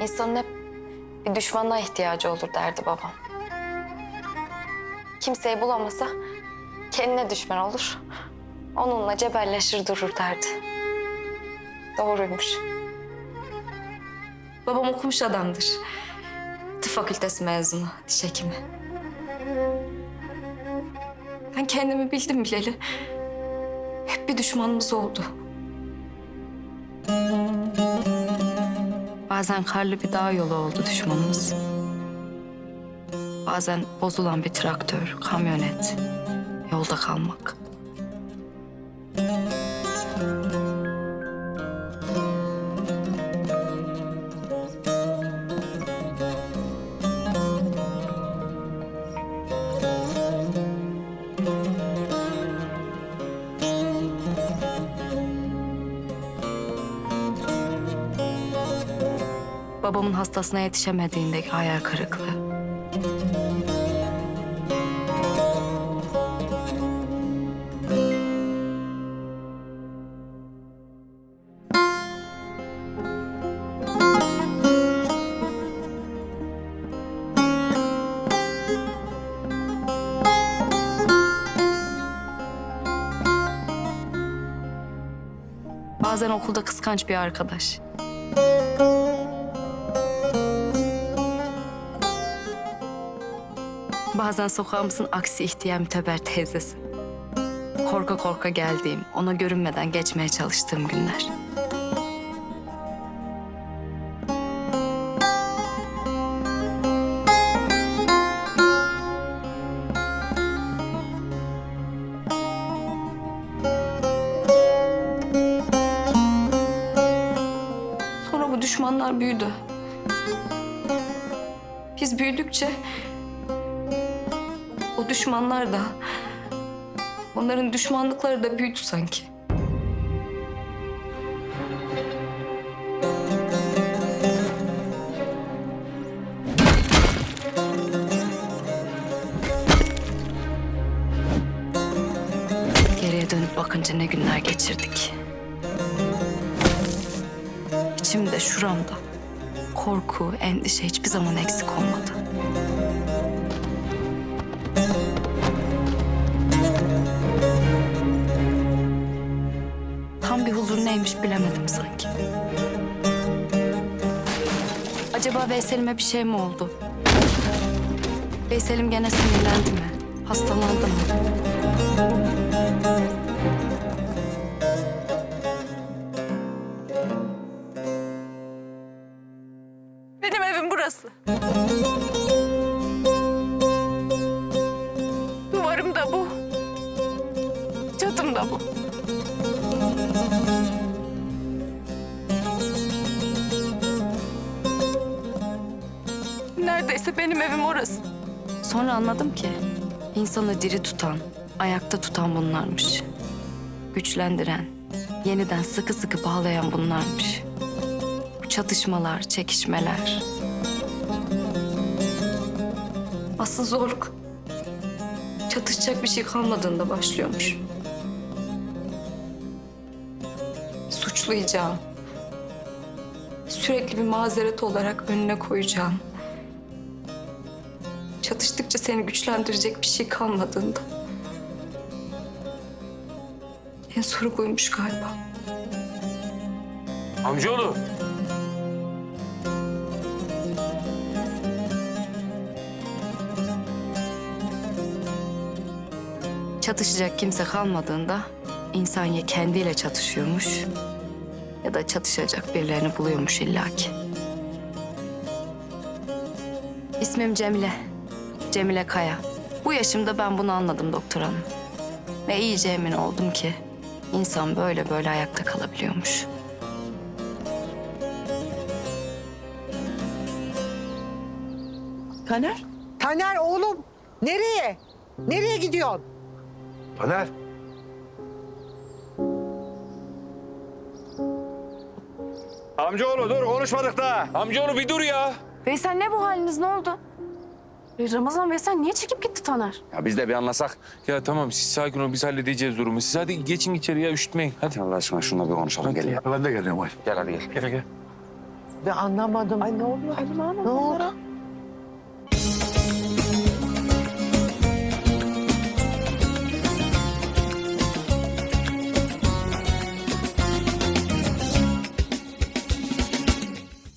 İnsanın hep bir düşmanına ihtiyacı olur derdi babam. Kimseyi bulamasa kendine düşman olur. Onunla cebelleşir durur derdi. Doğruymuş. Babam okumuş adamdır. Tıp fakültesi mezunu, diş hekimi. Ben kendimi bildim bileli. Hep bir düşmanımız oldu. Bazen karlı bir dağ yolu oldu düşmanımız. Bazen bozulan bir traktör, kamyonet, yolda kalmak. Babamın hastasına yetişemediğindeki hayal kırıklığı. Bazen okulda kıskanç bir arkadaş. Bazen sokağımızın aksi ihtiyar müteber teyzesi. Korka korka geldiğim, ona görünmeden geçmeye çalıştığım günler. Sonra bu düşmanlar büyüdü. Biz büyüdükçe o düşmanlar da, onların düşmanlıkları da büyüdü sanki. Geriye dönüp bakınca ne günler geçirdik. İçimde, şuramda korku, endişe hiçbir zaman eksik olmadı. Neymiş bilemedim sanki. Acaba Veysel'ime bir şey mi oldu? Veysel'im gene sinirlendi mi? Hastalandı mı? Benim evim burası. Duvarım da bu. Çatım da bu. Neredeyse benim evim orası. Sonra anladım ki insanı diri tutan, ayakta tutan bunlarmış. Güçlendiren, yeniden sıkı sıkı bağlayan bunlarmış. Bu çatışmalar, çekişmeler. Asıl zorluk çatışacak bir şey kalmadığında başlıyormuş. Suçlayacağım. Sürekli bir mazeret olarak önüne koyacağım. Çatıştıkça seni güçlendirecek bir şey kalmadığında. En zoru buymuş galiba. Amcaoğlu. Çatışacak kimse kalmadığında insan ya kendiyle çatışıyormuş ya da çatışacak birilerini buluyormuş illaki. İsmim Cemile. Cemile Kaya. Bu yaşımda ben bunu anladım doktor hanım. Ve iyice emin oldum ki insan böyle böyle ayakta kalabiliyormuş. Taner? Taner oğlum nereye? Nereye gidiyorsun? Taner. Amcaoğlu dur konuşmadık da. Amcaoğlu bir dur ya. Veysel ne bu haliniz ne oldu? E, Ramazan Veysel niye çekip gitti Taner? Ya biz de bir anlasak. Ya tamam siz sakin olun biz halledeceğiz durumu. Siz hadi geçin içeri ya üşütmeyin hadi. Allah aşkına şununla bir konuşalım gel ya. Ben de geliyorum ay. Gel hadi gel. Gel gel. Ben anlamadım. Ay ne oluyor Halime Hanım Ne oldu?